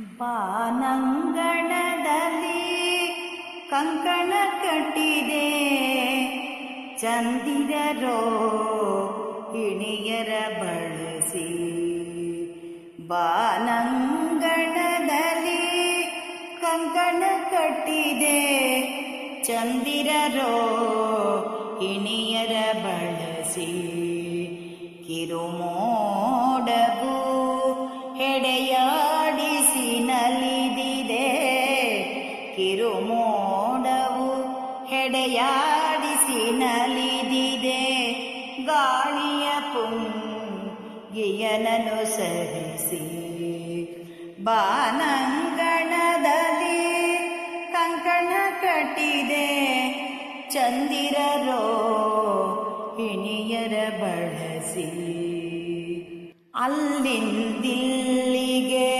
ಬಾನಂಗಣದಲ್ಲಿ ಕಂಕಣ ಕಟ್ಟಿದೆ. ಚಂದಿರರೋ ಹಿಣಿಯರ ಬಳಸಿ ಬಾನಂಗಣದಲ್ಲಿ ಕಂಕಣ ಕಟ್ಟಿದೆ. ಚಂದಿರರೋ ಹಿಣಿಯರ ಬಳಸಿ ಕಿರುಮೋಡವು ಕಿರುಮೋಡವು ಹೆಡೆಯಾಡಿಸಿ ನಲಿದಿದೆ. ಗಾಳಿಯ ಪುಂಗಿಯನನು ಸರಿಸಿ ಬಾನಂಗಣದಲ್ಲಿ ಕಂಕಣ ಕಟ್ಟಿದೆ. ಚಂದಿರರೋ ಹಿಣಿಯರ ಬಳಸಿ ಅಲ್ಲಿಂದಿಲ್ಲಿಗೆ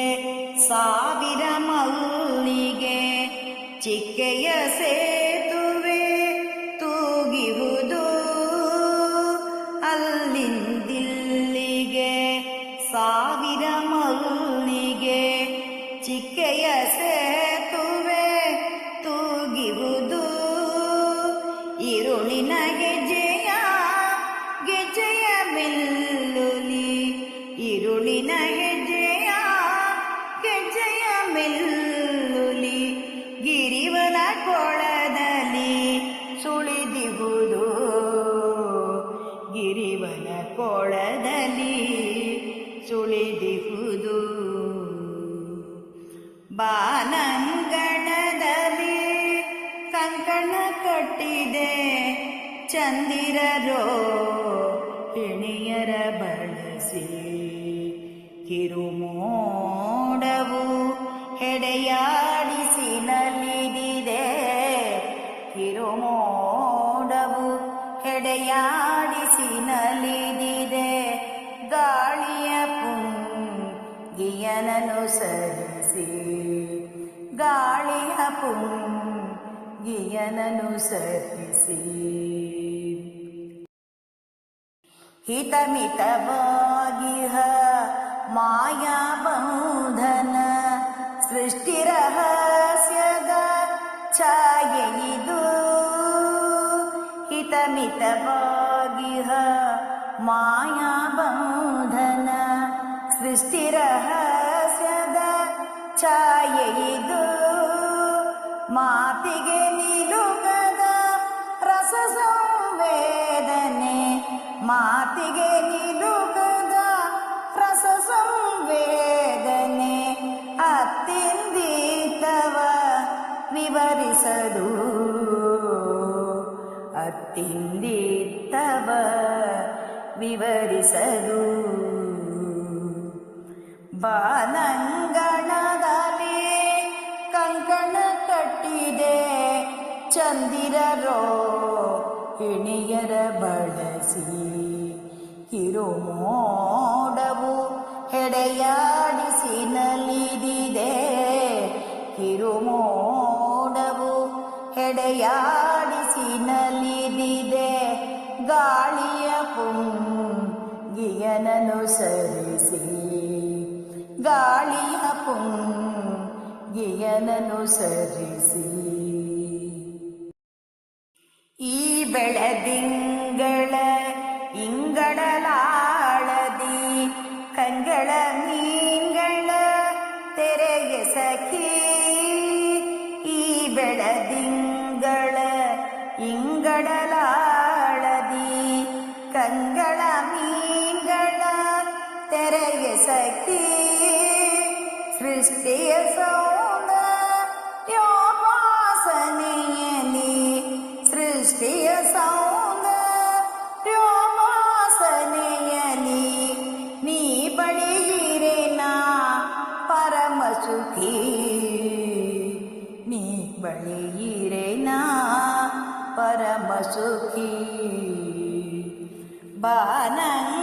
ಸಾವಿರ ಮೆಲ್ಲುಲಿ ಗಿರಿವನ ಕೊಳದಲ್ಲಿ ಸುಳಿದಿಗುದು. ಗಿರಿವನ ಕೊಳದಲ್ಲಿ ಸುಳಿದಿಹುದು ಬಾನಂಗಣದಲ್ಲಿ ಕಂಕಣ ಕಟ್ಟಿದೆ ಚಂದಿರರೋ ಹೆಣಿಯರ ಬಳಸಿ ಕಿರುಮೋಡವು ಹೆಡೆಯಾಡಿಸಿ ನಲಿದಿದೆ ಕಿರುಮೋಡವು ಹೆಡೆಯಾಡಿಸಿ ನಲಿದಿದೆ ಗಾಳಿಯ ಪುಂಗಿಯನನು ಸರಿಸಿ ಗಾಳಿಯ ಪುಂಗಿಯನನು ಸರಿಸಿ ಹಿತಮಿತವಾಗಿಹ ಮಾಯಾ ಬಂಧನ ಸೃಷ್ಟಿರಹಸ್ಯದ ಛಾಯೆ ಇದು ಹಿತಮಿತವಾಗಿಹ ಮಾಯಾ ಬಂಧನ ಸೃಷ್ಟಿರಹಸ್ಯದ ಛಾಯೆ ಇದು ಮಾತಿಗೆ ನಿಲುಗದ ರಸ ಸಂವೇದನೆ ಮಾತಿಗೆ ಅತ್ತಿಂದೀತವ ವಿವರಿಸದು ಬಾನಂಗಣದಲ್ಲಿ ಕಂಕಣ ಕಟ್ಟಿದೆ ಚಂದಿರರೋ ಇಣಿಯರ ಬಳಸಿ ಕಿರುಮೋಡವು ಹೆಡೆಯಾಡಿಸಿ ಪುಂಗಿಯನನು ಸರಿಸಿ. ಗಾಳಿಯ ಪುಂಗಿಯನನು ಸರಿಸಿ. ಈ ಬೆಳದಿಂಗಳ ಇಂಗಳಲಾಳದಿ ಕಂಗಳ ಮೀಂಗಳ ತೆರೆಗೆ ಸಖಿ. ಈ ಬೆಳದಿಂಗಳ ಇಂಗಳಲಾಳದಿ ക്രിസ്തീയ സൗന്ദര്യോപാസനയലി സൃഷ്ടിയ സൗന്ദര്യോപാസനയലി നീ പഴകിരേന പരമസുഖി നീ പഴകിരേന പരമസുഖി ബാനങ്ങ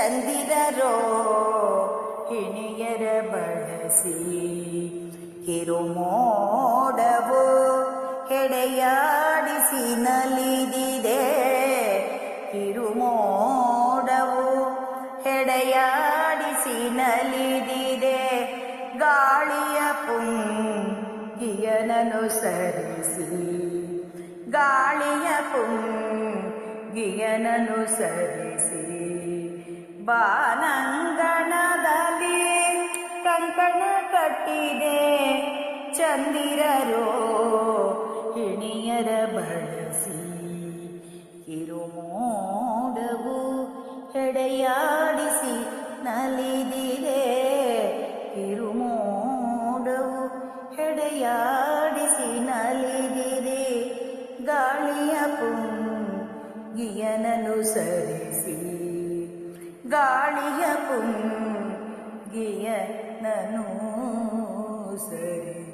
ಚಂದಿರರೋ ಹಿಣಿಯರ ಬಳಸಿ ಕಿರುಮೋಡವು ಹೆಡೆಯಾಡಿಸಿ ನಲಿದಿದೆ. ಕಿರುಮೋಡವು ಹೆಡೆಯಾಡಿಸಿ ನಲಿದಿದೆ. ಗಾಳಿಯ ಪುಂಗಿಯನನುಸರಿಸಿ ಗಾಳಿಯ ಪುಂಗಿಯನನು ಸರಿಸಿ ಬಾನಂಗಣದಲ್ಲಿ ಕಂಕಣ ಕಟ್ಟಿದೆ ಚಂದಿರರೋ. ಹಿಣಿಯರ ಬಳಸಿ ಕಿರುಮೋಡವು ಹೆಡೆಯಾಡಿಸಿ ನಲಿದಿದೆ. ಕಿರುಮೋಡವು ಹೆಡೆಯಾಡಿಸಿ ನಲಿದಿದೆ. ಗಾಳಿಯ ಪುಂಗಿಯನನು ಸರಿಸಿ ಗಾಳಿಯ ಪುಂಗಿಯನನು ಸರಿಸಿ